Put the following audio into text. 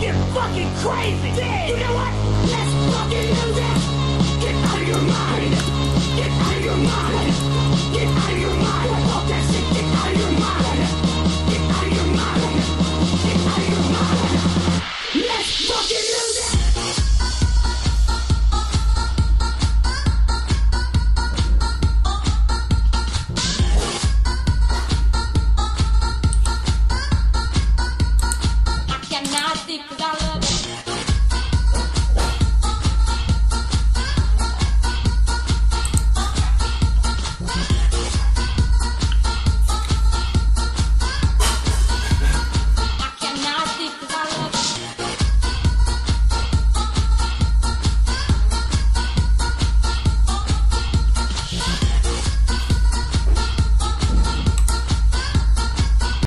get fucking crazy. You know what? Let's fucking lose it. Get out of your mind. Get out of your mind. Get out of your mind. Fuck that 自不干了